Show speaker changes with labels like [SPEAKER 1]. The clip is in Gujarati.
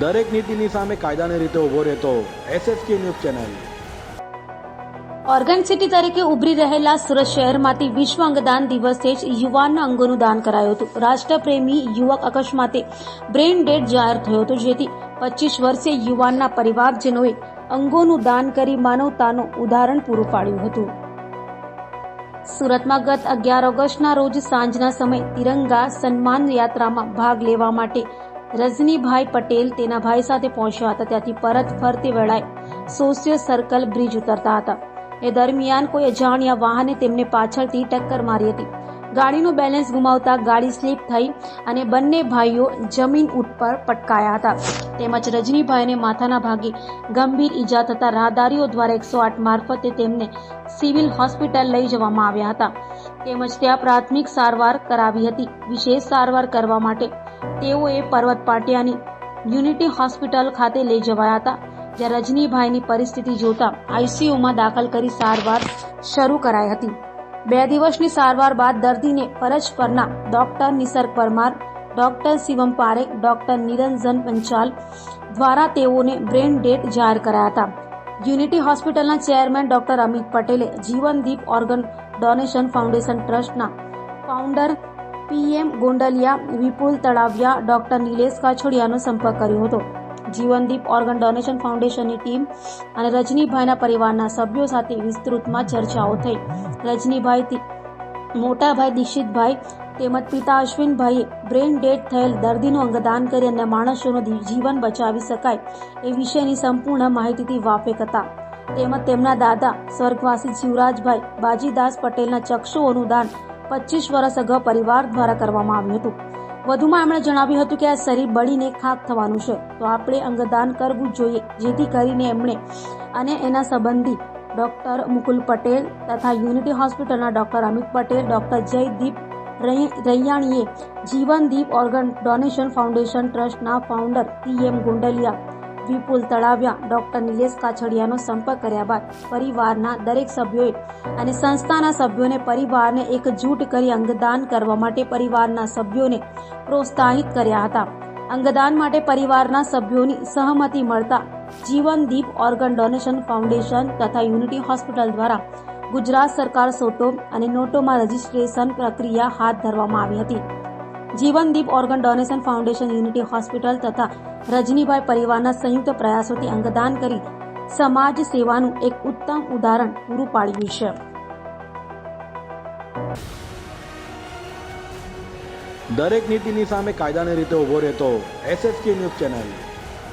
[SPEAKER 1] દરેક નીતિની સામે કાયદાની રીતે ઊભો રહેતો SSK news channel.
[SPEAKER 2] Organ city તરીકે ઉભરી રહેલા સુરત શહેરમાંથી વિશ્વ અંગદાન દિવસે જ યુવાનના અંગોનું દાન કરાયું હતું. રાષ્ટ્રપ્રેમી યુવક અકસ્માતે બ્રેઇન ડેડ જાહેર થયો હતો, જેથી પચીસ વર્ષે યુવાનના પરિવારજનોએ અંગોનું દાન કરી માનવતાનું ઉદાહરણ પૂરું પાડ્યું હતું. સુરતમાં ગત અગિયાર ઓગસ્ટના રોજ સાંજના સમયે તિરંગા સન્માન યાત્રામાં ભાગ લેવા માટે રજનીભાઈ પટેલ તેના ભાઈ સાથે પહોંચ્યા હતા. ત્યાંથી પરત ફરતી વેળાએ સોશિયલ સર્કલ બ્રિજ ઉતરતા હતા. એ દરમિયાન કોઈ અજાણ્યા વાહને તેમને પાછળથી ટક્કર મારી હતી. ગાડીનું બેલેન્સ ગુમાવતા ગાડી સ્લીપ થઈ અને બંને ભાઈઓ જમીન ઉપર પટકાયા હતા. તેમજ રજનીભાઈને માથાના ભાગે ગંભીર ઈજા થતા રાહદારીઓ દ્વારા એકસો આઠ મારફતે તેમને સિવિલ હોસ્પિટલ લઈ જવામાં આવ્યા હતા. તેમજ ત્યાં પ્રાથમિક સારવાર કરાવી હતી. વિશેષ સારવાર કરવા માટે તેઓએ પર્વત પાટિયાની યુનિટી હોસ્પિટલ ખાતે લઈ જવાયા હતા, જ્યાં રજનીભાઈની પરિસ્થિતિ જોતા આઈસીયુમાં દાખલ કરી સારવાર શરૂ કરાઈ હતી. બે દિવસની સારવાર બાદ દર્દીને ફરજ પરના doctor Nisarg Parmar, doctor Shivam Parekh, doctor Niranjan Panchal દ્વારા તેઓને બ્રેન ડેડ જાહેર કરાયા હતા. યુનિટી હોસ્પિટલના ચેરમેન ડોક્ટર અમિત પટેલે જીવનદીપ ઓર્ગન ડોનેશન ફાઉન્ડેશન ટ્રસ્ટના founder PM Gondaliya, Vipul Talaviya, doctor Nilesh કાછોડિયાનો સંપર્ક કર્યો હતો. જીવનદીપ ઓર્ગન ડોનેશન ફાઉન્ડેશનની ટીમ અને રજનીભાઈના પરિવારના સભ્યો સાથે વિસ્તૃતમાં ચર્ચાઓ થઈ. રજનીભાઈ મોટાભાઈ દીક્ષિતભાઈ તેમજ પિતા અશ્વિનભાઈએ બ્રેન ડેડ થયેલ દર્દીનું અંગદાન કરી અને માણસોનું જીવન બચાવી શકાય એ વિશેની સંપૂર્ણ માહિતીથી વાફેક હતા. તેમજ તેમના દાદા, સ્વર્ગવાસી શિવરાજભાઈ બાજીદાસ પટેલના ચક્ષુઓનું દાન પચીસ વર્ષ અગાઉ પરિવાર દ્વારા કરવામાં આવ્યું હતું. વધુમાં એમણે જણાવ્યું હતું કે આ શરીર બળીને ખાક થવાનું છે. તો આપણે અંગદાન કરવું જોઈએ, જેથી કરીને એમણે અને એના સંબંધી ડોક્ટર મુકુલ પટેલ તથા યુનિટી હોસ્પિટલના ડોક્ટર અમિત પટેલ, ડોક્ટર જયદીપ રૈયાણીએ જીવનદીપ ઓર્ગન ડોનેશન ફાઉન્ડેશન ટ્રસ્ટના founder PM Gundaliya Vipul Talavya. Doctor Nilesh કાછડિયાનો સંપર્ક કર્યા બાદ પરિવારના દરેક સભ્યોએ અને સંસ્થાના સભ્યોને પરિવારને એકજૂટ કરી અંગદાન કરવા માટે પરિવારના સભ્યોને પ્રોત્સાહિત કર્યા હતા. અંગદાન માટે પરિવારના સભ્યોની સહમતિ મળતા જીવનદીપ ઓર્ગન ડોનેશન ફાઉન્ડેશન તથા યુનિટી હોસ્પિટલ દ્વારા ગુજરાત સરકાર સોટો અને નોટોમાં રજીસ્ટ્રેશન પ્રક્રિયા હાથ ધરવામાં આવી હતી. Jivandeep organ donation foundation unity hospital તથા રજનીભાઈ પરિવારના સંયુક્ત પ્રયાસોથી અંગદાન કરી સમાજ સેવાનું એક ઉત્તમ ઉદાહરણ પૂરું પાડ્યું છે.
[SPEAKER 1] દરેક નીતિની સામે કાયદાની રીતે ઊભો રહેતો એસએસકે ન્યૂઝ ચેનલ.